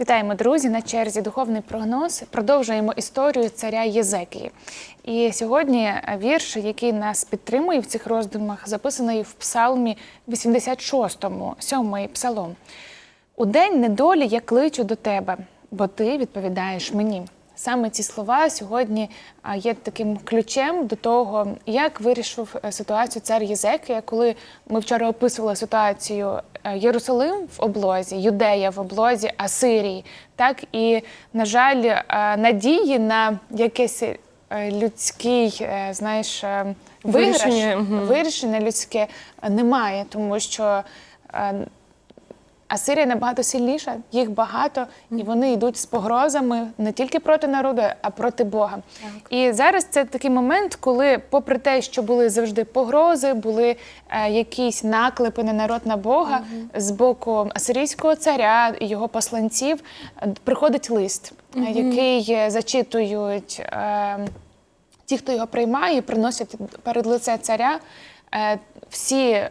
Вітаємо, друзі! На черзі духовний прогноз. Продовжуємо історію царя Єзекії. І сьогодні вірш, який нас підтримує в цих роздумах, записаний в Псалмі 86, сьомий псалом. У день недолі я кличу до тебе, бо ти відповідаєш мені. Саме ці слова сьогодні є таким ключем до того, як вирішив е, ситуацію цар Єзекія, коли ми вчора описували ситуацію е, Єрусалим в облозі, Юдея в облозі, Асирії. Так і, на жаль, е, надії на якесь людський, знаєш, виграш, Вирішення, вирішення людське немає, тому що. Е, Асирія набагато сильніша, їх багато, і вони йдуть з погрозами не тільки проти народу, а проти Бога. І зараз це такий момент, коли, попри те, що були завжди погрози, були е, якісь наклепи на народ на Бога з боку асирійського царя і його посланців, е, приходить лист, е, який зачитують. Е, ті, хто його приймає, приносять перед лице царя. Е, Всі е,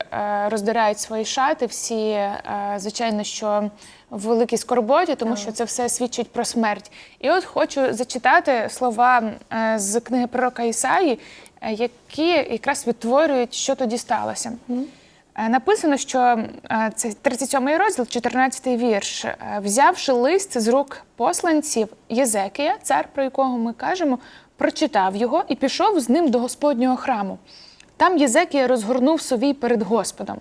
роздирають свої шати, всі, е, звичайно, що в великій скорботі, тому що це все свідчить про смерть. І от хочу зачитати слова з книги пророка Ісаї, які якраз відтворюють, що тоді сталося. Написано, що це 37 розділ, 14 вірш. Взявши лист з рук посланців Єзекія, цар, про якого ми кажемо, прочитав його і пішов з ним до Господнього храму. Там Єзекія розгорнув совій перед Господом.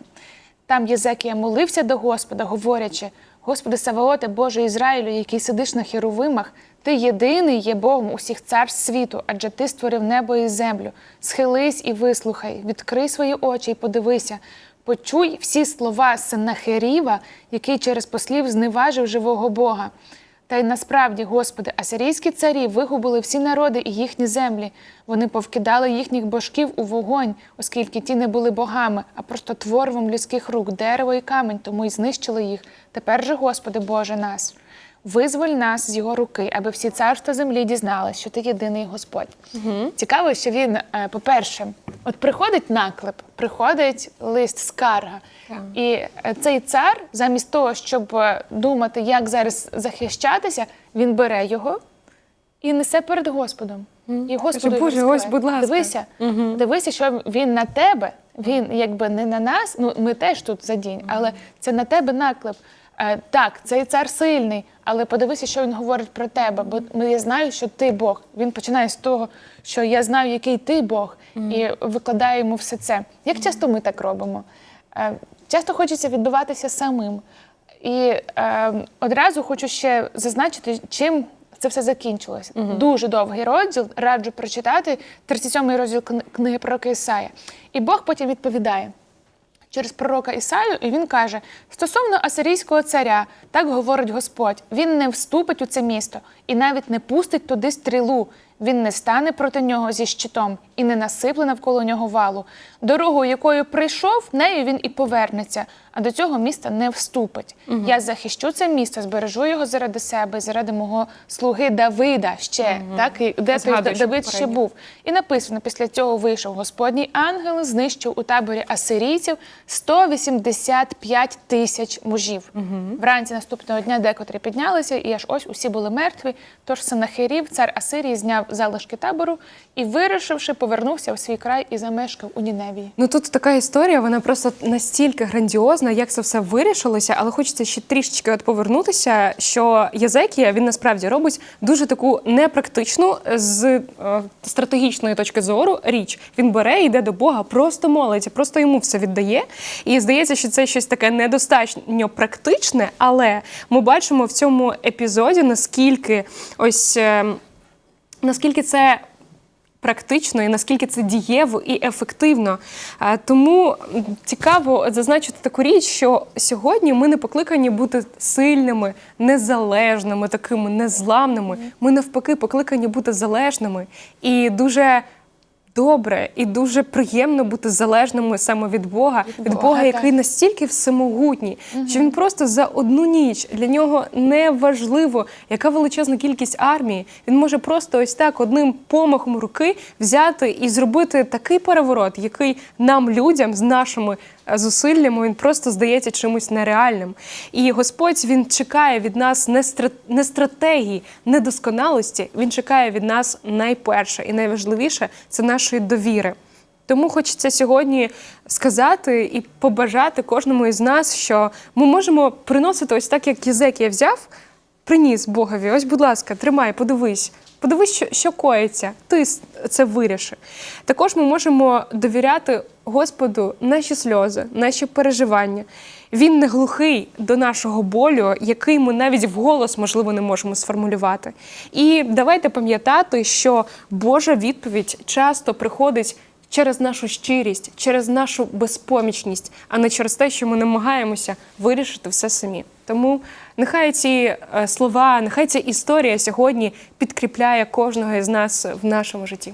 Там Єзекія молився до Господа, говорячи: Господи Саваоте, Боже Ізраїлю, який сидиш на херовимах, ти єдиний є Богом усіх царств світу, адже ти створив небо і землю. Схились і вислухай, відкрий свої очі і подивися. Почуй всі слова Сеннахеріва, який через послів зневажив живого Бога. Та й насправді, Господи, асирійські царі вигубили всі народи і їхні землі. Вони повкидали їхніх божків у вогонь, оскільки ті не були богами, а просто творвом людських рук, дерево і камінь, тому й знищили їх. Тепер же, Господи, Боже нас. Визволь нас з його руки, аби всі царства землі дізнались, що ти єдиний Господь. Цікаво, що він, е, по-перше, от приходить наклеп, приходить лист скарга. І е, цей цар, замість того, щоб е, думати, як зараз захищатися, він бере його і несе перед Господом. І Господу «Боже, ось, будь ласка». Дивися, дивися, що він на тебе, він якби не на нас. Ну ми теж тут задінь, але це на тебе наклеп. Е, так, цей цар сильний, але подивися, що він говорить про тебе. Бо ми- я знаю, що ти Бог. Він починає з того, що я знаю, який ти Бог, і викладає йому все це. Як часто ми так робимо? Е, часто хочеться відбуватися самим. І е, одразу хочу ще зазначити, чим це все закінчилось. Дуже довгий розділ, раджу прочитати 37-й розділ кни- книги пророка Ісая. І Бог потім відповідає через пророка Ісаю, і він каже: стосовно асирійського царя, так говорить Господь: він не вступить у це місто і навіть не пустить туди стрілу. Він не стане проти нього зі щитом і не насипле навколо нього валу. Дорогою, якою прийшов, нею він і повернеться, а до цього міста не вступить. Я захищу це місто, збережу його заради себе, заради мого слуги Давида ще. Так і де той Давид ще був. І написано: після цього вийшов Господній ангел, знищив у таборі асирійців 185 тисяч мужів. Вранці наступного дня декотрі піднялися, і аж ось усі були мертві. Тож Сенахерів, цар Асирії, зняв залишки табору і, вирушивши, повернувся у свій край і замешкав у Ніневії. Ну тут така історія, вона просто настільки грандіозна, як це все вирішилося, але хочеться ще трішечки от повернутися, що Єзекія він насправді робить дуже таку непрактичну з е, стратегічної точки зору річ. Він бере, йде до Бога, просто молиться, просто йому все віддає. І здається, що це щось таке недостатньо практичне, але ми бачимо в цьому епізоді, наскільки ось. е, Наскільки це практично і наскільки це дієво і ефективно. Е, Тому цікаво зазначити таку річ, що сьогодні ми не покликані бути сильними, незалежними, такими незламними. Ми навпаки покликані бути залежними і дуже. Добре і дуже приємно бути залежними саме від Бога, від Бога, Бога, який настільки всемогутній, що він просто за одну ніч для нього не важливо, яка величезна кількість армії. Він може просто ось так одним помахом руки взяти і зробити такий переворот, який нам, людям, з нашими е, зусиллями, він просто здається чимось нереальним. І Господь він чекає від нас не, стра... не стратегії, не досконалості. Він чекає від нас найперше і найважливіше це нашої довіри. Тому хочеться сьогодні сказати і побажати кожному із нас, що ми можемо приносити ось так, як язик я взяв, приніс Богові. Ось, будь ласка, тримай, подивись. Подивись, що, що коїться. Ти це виріши. Також ми можемо довіряти Господу наші сльози, наші переживання. Він не глухий до нашого болю, який ми навіть вголос, можливо, не можемо сформулювати. І давайте пам'ятати, що Божа відповідь часто приходить через нашу щирість, через нашу безпомічність, а не через те, що ми намагаємося вирішити все самі. Тому нехай ці е, слова, нехай ця історія сьогодні підкріпляє кожного із нас в нашому житті.